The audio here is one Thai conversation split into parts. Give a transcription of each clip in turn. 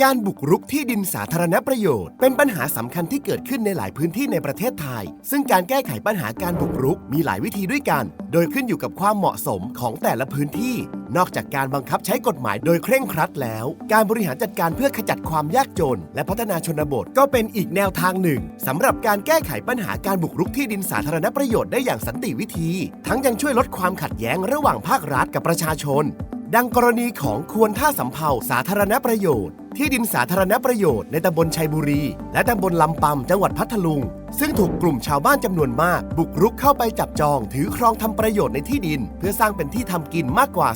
การบุกรุกที่ดินสาธารณประโยชน์ เป็นปัญหาสำคัญที่เกิดขึ้นในหลายพื้นที่ในประเทศไทย ซึ่งการแก้ไขปัญหาการบุกรุกมีหลายวิธีด้วยกัน โดยขึ้นอยู่กับความเหมาะสมของแต่ละพื้นที่ นอกจากการบังคับใช้กฎหมายโดยเคร่งครัดแล้ว การบริหารจัดการเพื่อขจัดความยากจน และพัฒนาชนบทก็เป็นอีกแนวทางหนึ่งสำหรับการแก้ไขปัญหาการบุกรุกที่ดินสาธารณประโยชน์ได้อย่างสันติวิธี ทั้งยังช่วยลดความขัดแย้งระหว่างภาครัฐกับประชาชน ดังกรณีของควรท่าสำเภาสาธารณประโยชน์ ที่ดินสาธารณประโยชน์ในตำบลชัยบุรี และตำบลลำปำจังหวัดพัทลุง ซึ่งถูกกลุ่มชาวบ้านจำนวนมาก บุกรุกเข้าไปจับจอง ถือครองทำประโยชน์ในที่ดิน เพื่อสร้างเป็นที่ทำกินมากกว่า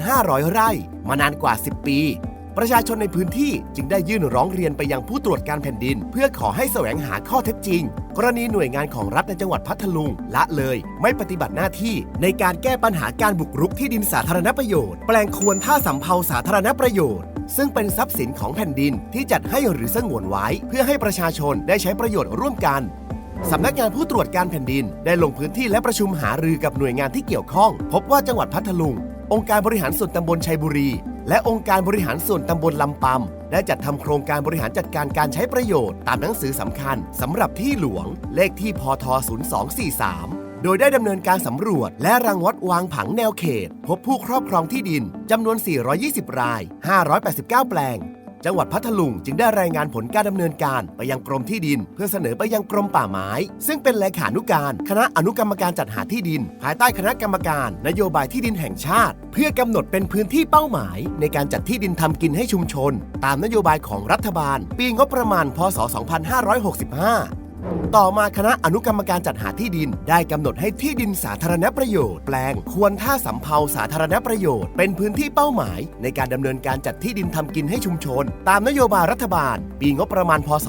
3,500 ไร่ มานานกว่า 10 ปี ประชาชนในพื้นที่จึงได้ยื่นร้องเรียนไปยังผู้ตรวจการแผ่นดิน เพื่อขอให้แสวงหาข้อเท็จจริง กรณีหน่วยงานของรัฐในจังหวัดพัทลุงละเลย ไม่ปฏิบัติหน้าที่ในการแก้ปัญหาการบุกรุกที่ดินสาธารณประโยชน์ แปลงควรท่าสำเภาสาธารณประโยชน์ ซึ่งเป็นทรัพย์สินของแผ่นดินที่จัดให้หรือสงวนไว้ เพื่อให้ประชาชนได้ใช้ประโยชน์ร่วมกันสำนักงานผู้ตรวจการแผ่นดิน ได้ลงพื้นที่และประชุมหารือกับหน่วยงานที่เกี่ยวข้อง พบว่าจังหวัดพัทลุง องค์การบริหารส่วนตำบลชัยบุรี และองค์การบริหารส่วนตำบลลำปำได้จัดทำโครงการบริหารจัดการการใช้ประโยชน์ ตามหนังสือสำคัญสำหรับที่หลวง เลขที่พท 0243 โดยได้ดำเนินการสำรวจ และรังวัดวางผังแนวเขต พบผู้ครอบครองที่ดินจำนวน 420 ราย 589 แปลง จังหวัดพัทลุงจึงได้รายงานผลการดำเนินการไปยังกรมที่ดิน เพื่อเสนอไปยังกรมป่าไม้ ซึ่งเป็นเลขานุการ คณะอนุกรรมการจัดหาที่ดิน ภายใต้คณะกรรมการ นโยบายที่ดินแห่งชาติ เพื่อกำหนดเป็นพื้นที่เป้าหมาย ในการจัดที่ดินทำกินให้ชุมชน ตามนโยบายของรัฐบาล ปีงบประมาณ พศ 2565 ต่อมาคณะอนุกรรมการจัดหาที่ดิน ได้กำหนดให้ที่ดินสาธารณประโยชน์แปลง ควรท่าสำเภาสาธารณประโยชน์ เป็นพื้นที่เป้าหมาย ในการดำเนินการจัดที่ดินทำกินให้ชุมชน ตามนโยบายรัฐบาล ปีงบประมาณพศ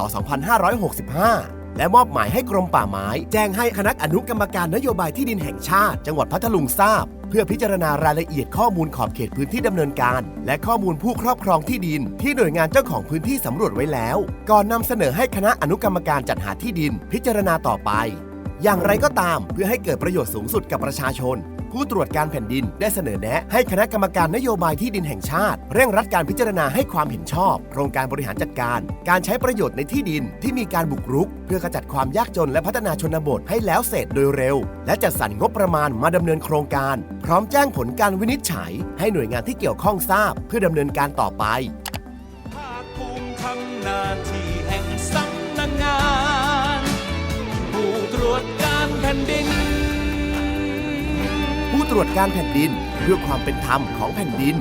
2565 และมอบหมายให้กรมป่าไม้ แจ้งให้คณะอนุกรรมการนโยบายที่ดินแห่งชาติ จังหวัดพัทลุงทราบ เพื่อพิจารณารายละเอียดข้อมูลขอบเขตพื้นที่ดำเนินการ และข้อมูลผู้ครอบครองที่ดิน ที่หน่วยงานเจ้าของพื้นที่สำรวจไว้แล้ว ก่อนนำเสนอให้คณะอนุกรรมการจัดหาที่ดิน พิจารณาต่อไป อย่างไรก็ตามเพื่อให้เกิดประโยชน์สูงสุดกับประชาชน ผู้ตรวจการแผ่นดินได้เสนอแนะให้คณะกรรมการนโยบายที่ดินแห่งชาติ เร่งรัดการพิจารณาให้ความเห็นชอบ โครงการบริหารจัดการ การใช้ประโยชน์ในที่ดินที่มีการบุกรุก เพื่อขจัดความยากจนและพัฒนาชนบทให้แล้วเสร็จโดยเร็ว และจัดสรรงบประมาณมาดำเนินโครงการ พร้อมแจ้งผลการวินิจฉัย ให้หน่วยงานที่เกี่ยวข้องทราบ เพื่อดำเนินการต่อไปภาคภูมิทำหน้าที่แห่งสำนักงาน นดิน ผู้ตรวจการแผ่นดินเพื่อความเป็นธรรมของแผ่นดิน